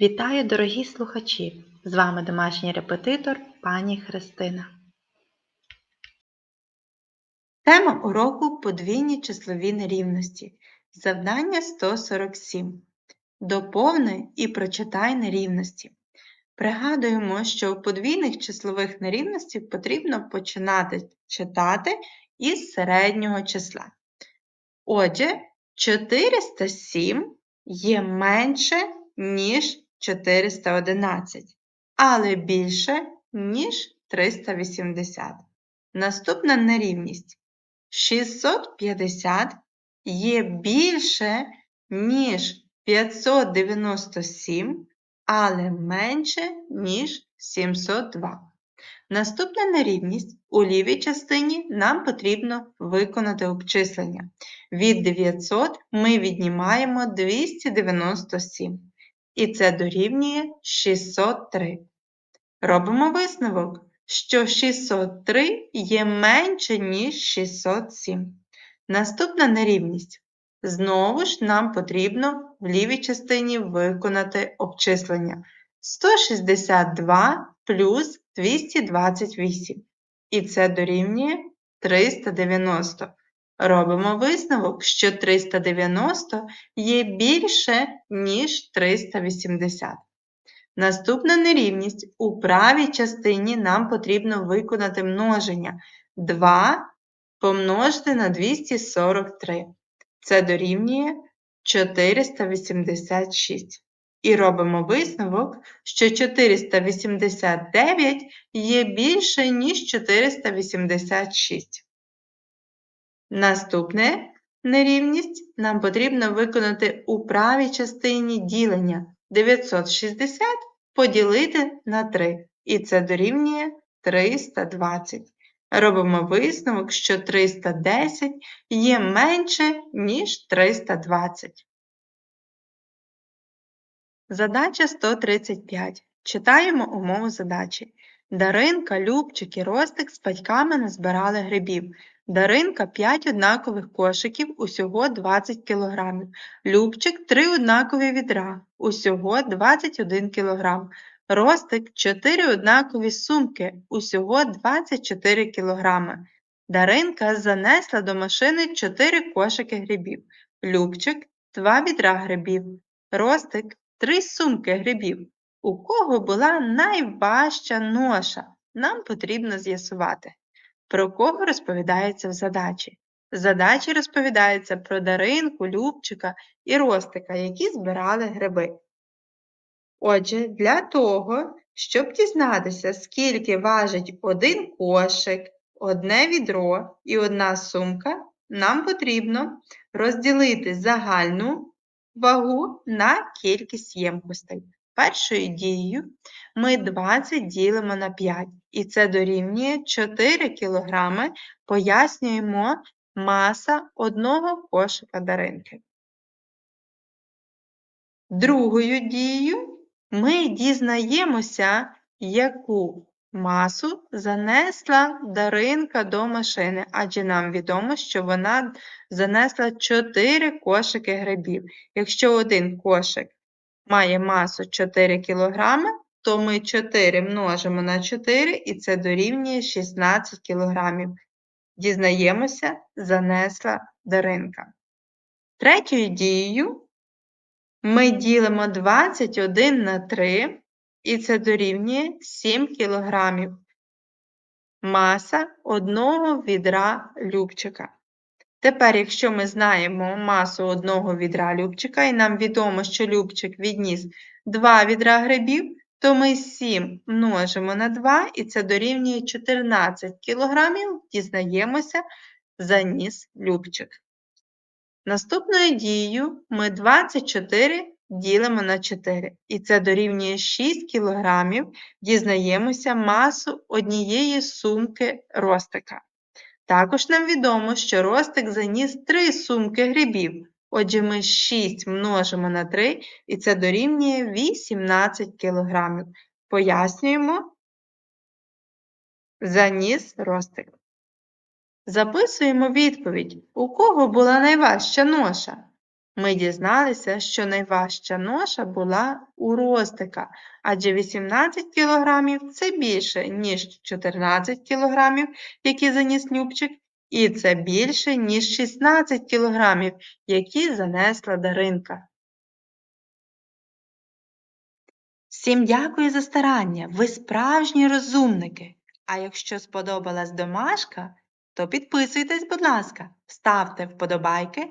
Вітаю, дорогі слухачі! З вами домашній репетитор пані Христина. Тема уроку подвійні числові нерівності. Завдання 147. Доповни і прочитай нерівності. Пригадуємо, що у подвійних числових нерівностей потрібно починати читати із середнього числа. Отже, 407 є менше, ніж 411, але більше, ніж 380. Наступна нерівність. 650 є більше, ніж 597, але менше, ніж 702. Наступна нерівність у лівій частині нам потрібно виконати обчислення. Від 900 ми віднімаємо 297, і це дорівнює 603. Робимо висновок, що 603 є менше, ніж 607. Наступна нерівність. Знову ж нам потрібно в лівій частині виконати обчислення. 162 плюс 228. І це дорівнює 390. Робимо висновок, що 390 є більше, ніж 380. Наступна нерівність. У правій частині нам потрібно виконати множення 2 помножити на 243. Це дорівнює 486. І робимо висновок, що 489 є більше, ніж 486. Наступне нерівність нам потрібно виконати у правій частині ділення 960 поділити на 3. І це дорівнює 320. Робимо висновок, що 310 є менше, ніж 320. Задача 135. Читаємо умову задачі. Даринка, Любчик і Ростик з батьками назбирали грибів. Даринка 5 однакових кошиків, усього 20 кг. Любчик 3 однакові відра, усього 21 кг. Ростик 4 однакові сумки, усього 24 кг. Даринка занесла до машини 4 кошики грибів. Любчик 2 відра грибів. Ростик 3 сумки грибів. У кого була найважча ноша? Нам потрібно з'ясувати. Про кого розповідається в задачі? Задачі розповідається про Даринку, Любчика і Ростика, які збирали гриби. Отже, для того, щоб дізнатися, скільки важить один кошик, одне відро і одна сумка, нам потрібно розділити загальну вагу на кількість ємкостей. Першою дією ми 20 ділимо на 5, і це дорівнює 4 кг, пояснюємо маса одного кошика даринки. Другою дією ми дізнаємося, яку масу занесла даринка до машини, адже нам відомо, що вона занесла 4 кошики грибів. Якщо один кошик має масу 4 кг, то ми 4 множимо на 4 і це дорівнює 16 кг. Дізнаємося, занесла даринка. Третьою дією ми ділимо 21 на 3, і це дорівнює 7 кг. Маса одного відра любчика. Тепер, якщо ми знаємо масу одного відра любчика, і нам відомо, що любчик відніс 2 відра грибів, то ми 7 множимо на 2, і це дорівнює 14 кг, дізнаємося, заніс любчик. Наступною дією ми 24 ділимо на 4, і це дорівнює 6 кг, дізнаємося масу однієї сумки ростика. Також нам відомо, що ростик заніс 3 сумки грибів. Отже, ми 6 множимо на 3, і це дорівнює 18 кг. Пояснюємо заніс ростик. Записуємо відповідь, у кого була найважча ноша. Ми дізналися, що найважча ноша була у Ростика, адже 18 кілограмів – це більше, ніж 14 кілограмів, які заніс Любчик, і це більше, ніж 16 кілограмів, які занесла Даринка. Всім дякую за старання, ви справжні розумники. А якщо сподобалась домашка, то підписуйтесь, будь ласка, ставте вподобайки